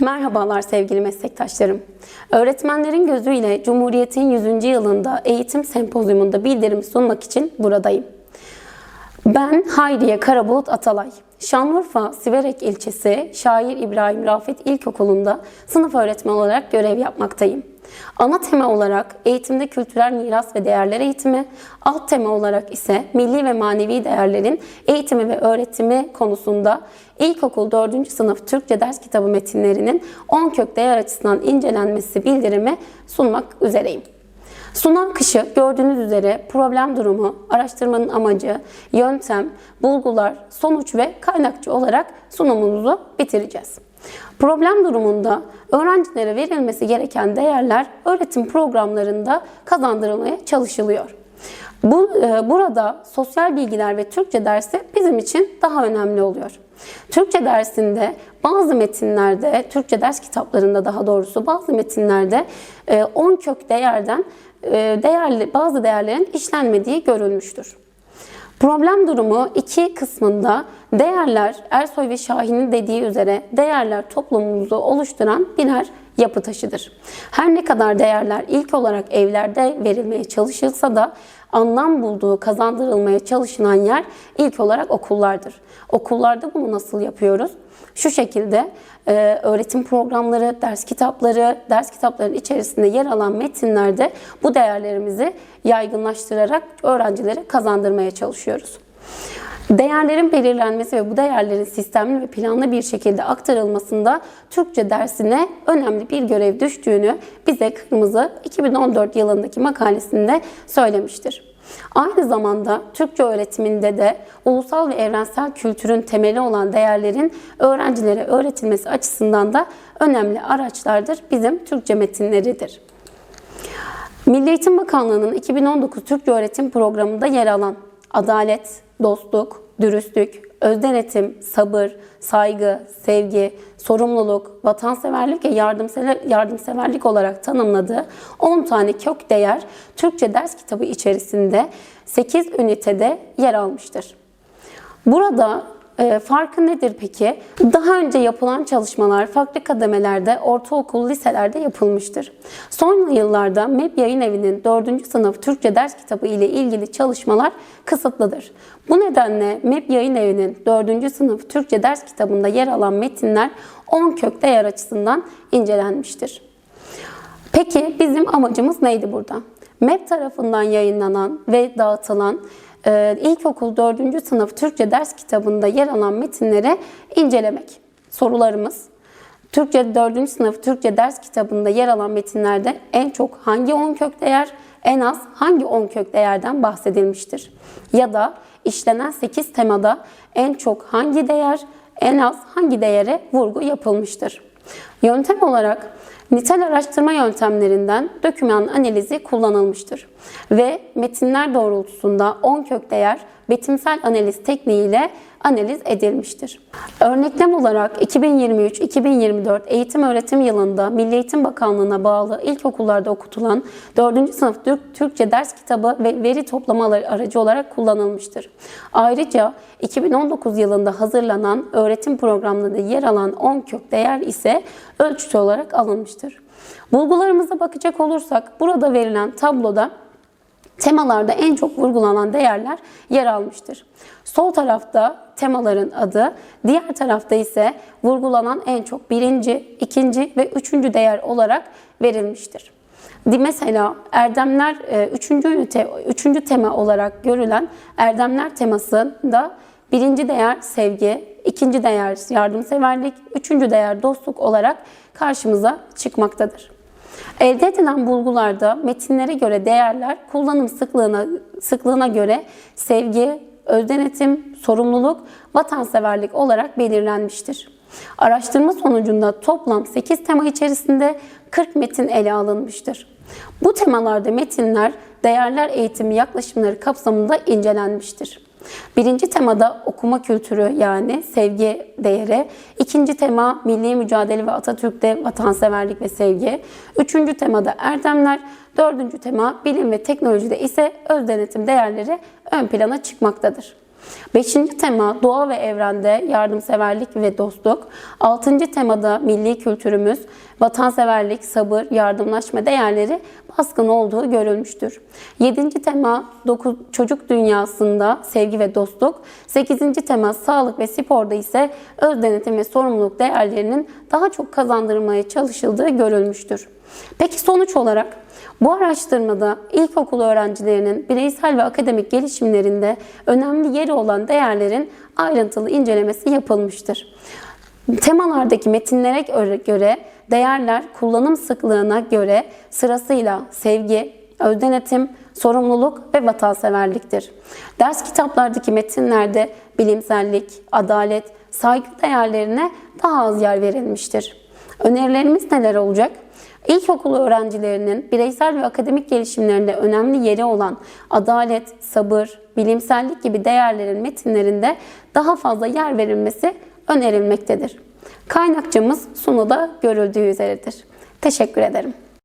Merhabalar sevgili meslektaşlarım. Öğretmenlerin gözüyle Cumhuriyet'in 100. yılında eğitim sempozyumunda bildirim sunmak için buradayım. Ben Hayriye Karabulut Atalay. Şanlıurfa Siverek ilçesi Şair İbrahim Rafet İlkokulu'nda sınıf öğretmeni olarak görev yapmaktayım. Ana tema olarak eğitimde kültürel miras ve değerler eğitimi, alt tema olarak ise milli ve manevi değerlerin eğitimi ve öğretimi konusunda İlkokul 4. sınıf Türkçe ders kitabı metinlerinin 10 kök değer açısından incelenmesi bildirimi sunmak üzereyim. Sunan kışı gördüğünüz üzere problem durumu, araştırmanın amacı, yöntem, bulgular, sonuç ve kaynakçı olarak sunumumuzu bitireceğiz. Problem durumunda öğrencilere verilmesi gereken değerler öğretim programlarında kazandırılmaya çalışılıyor. Bu, e, burada sosyal bilgiler ve Türkçe dersi bizim için daha önemli oluyor. Türkçe dersinde bazı metinlerde, Türkçe ders kitaplarında daha doğrusu bazı metinlerde e, 10 kök değerden e, değerli bazı değerlerin işlenmediği görülmüştür. Problem durumu iki kısmında değerler, Ersoy ve Şahin'in dediği üzere değerler toplumumuzu oluşturan birer yapı taşıdır. Her ne kadar değerler ilk olarak evlerde verilmeye çalışılsa da anlam bulduğu, kazandırılmaya çalışılan yer ilk olarak okullardır. Okullarda bunu nasıl yapıyoruz? Şu şekilde e, öğretim programları, ders kitapları, ders kitaplarının içerisinde yer alan metinlerde bu değerlerimizi yaygınlaştırarak öğrencilere kazandırmaya çalışıyoruz. Değerlerin belirlenmesi ve bu değerlerin sistemli ve planlı bir şekilde aktarılmasında Türkçe dersine önemli bir görev düştüğünü bize Kırmızı 2014 yılındaki makalesinde söylemiştir. Aynı zamanda Türkçe öğretiminde de ulusal ve evrensel kültürün temeli olan değerlerin öğrencilere öğretilmesi açısından da önemli araçlardır bizim Türkçe metinleridir. Milli Eğitim Bakanlığı'nın 2019 Türkçe Öğretim Programı'nda yer alan adalet, dostluk, dürüstlük, özdenetim, sabır, saygı, sevgi, sorumluluk, vatanseverlik ve yardımseverlik olarak tanımladığı 10 tane kök değer Türkçe ders kitabı içerisinde 8 ünitede yer almıştır. Burada e, farkı nedir peki? Daha önce yapılan çalışmalar farklı kademelerde, ortaokul, liselerde yapılmıştır. Son yıllarda MEP Yayın Evi'nin 4. sınıf Türkçe ders kitabı ile ilgili çalışmalar kısıtlıdır. Bu nedenle MEP Yayın Evi'nin 4. sınıf Türkçe ders kitabında yer alan metinler 10 kök değer açısından incelenmiştir. Peki bizim amacımız neydi burada? MEP tarafından yayınlanan ve dağıtılan e, ilkokul 4. sınıf Türkçe ders kitabında yer alan metinleri incelemek. Sorularımız Türkçe 4. sınıf Türkçe ders kitabında yer alan metinlerde en çok hangi 10 kök değer, en az hangi 10 kök değerden bahsedilmiştir? Ya da işlenen 8 temada en çok hangi değer, en az hangi değere vurgu yapılmıştır? Yöntem olarak nitel araştırma yöntemlerinden doküman analizi kullanılmıştır ve metinler doğrultusunda 10 kök değer betimsel analiz tekniğiyle analiz edilmiştir. Örneklem olarak 2023-2024 eğitim öğretim yılında Milli Eğitim Bakanlığı'na bağlı ilkokullarda okutulan 4. sınıf Türkçe ders kitabı ve veri toplamaları aracı olarak kullanılmıştır. Ayrıca 2019 yılında hazırlanan öğretim programlarında yer alan 10 kök değer ise ölçütü olarak alınmıştır. Bulgularımıza bakacak olursak burada verilen tabloda temalarda en çok vurgulanan değerler yer almıştır. Sol tarafta temaların adı, diğer tarafta ise vurgulanan en çok birinci, ikinci ve üçüncü değer olarak verilmiştir. Mesela erdemler e, üçüncü ünite, üçüncü tema olarak görülen erdemler temasında birinci değer sevgi, ikinci değer yardımseverlik, üçüncü değer dostluk olarak karşımıza çıkmaktadır. Elde edilen bulgularda metinlere göre değerler kullanım sıklığına, sıklığına göre sevgi, özdenetim, sorumluluk, vatanseverlik olarak belirlenmiştir. Araştırma sonucunda toplam 8 tema içerisinde 40 metin ele alınmıştır. Bu temalarda metinler değerler eğitimi yaklaşımları kapsamında incelenmiştir. Birinci temada okuma kültürü yani sevgi değeri. İkinci tema milli mücadele ve Atatürk'te vatanseverlik ve sevgi. Üçüncü temada erdemler. Dördüncü tema bilim ve teknolojide ise öz denetim değerleri ön plana çıkmaktadır. Beşinci tema doğa ve evrende yardımseverlik ve dostluk. Altıncı temada milli kültürümüz, vatanseverlik, sabır, yardımlaşma değerleri baskın olduğu görülmüştür. Yedinci tema dokuz, çocuk dünyasında sevgi ve dostluk. Sekizinci tema sağlık ve sporda ise öz denetim ve sorumluluk değerlerinin daha çok kazandırılmaya çalışıldığı görülmüştür. Peki sonuç olarak bu araştırmada ilkokul öğrencilerinin bireysel ve akademik gelişimlerinde önemli yeri olan değerlerin ayrıntılı incelemesi yapılmıştır. Temalardaki metinlere göre değerler kullanım sıklığına göre sırasıyla sevgi, özdenetim, sorumluluk ve vatanseverliktir. Ders kitaplardaki metinlerde bilimsellik, adalet, saygı değerlerine daha az yer verilmiştir. Önerilerimiz neler olacak? İlkokul öğrencilerinin bireysel ve akademik gelişimlerinde önemli yeri olan adalet, sabır, bilimsellik gibi değerlerin metinlerinde daha fazla yer verilmesi önerilmektedir. Kaynakçamız sunuda görüldüğü üzeredir. Teşekkür ederim.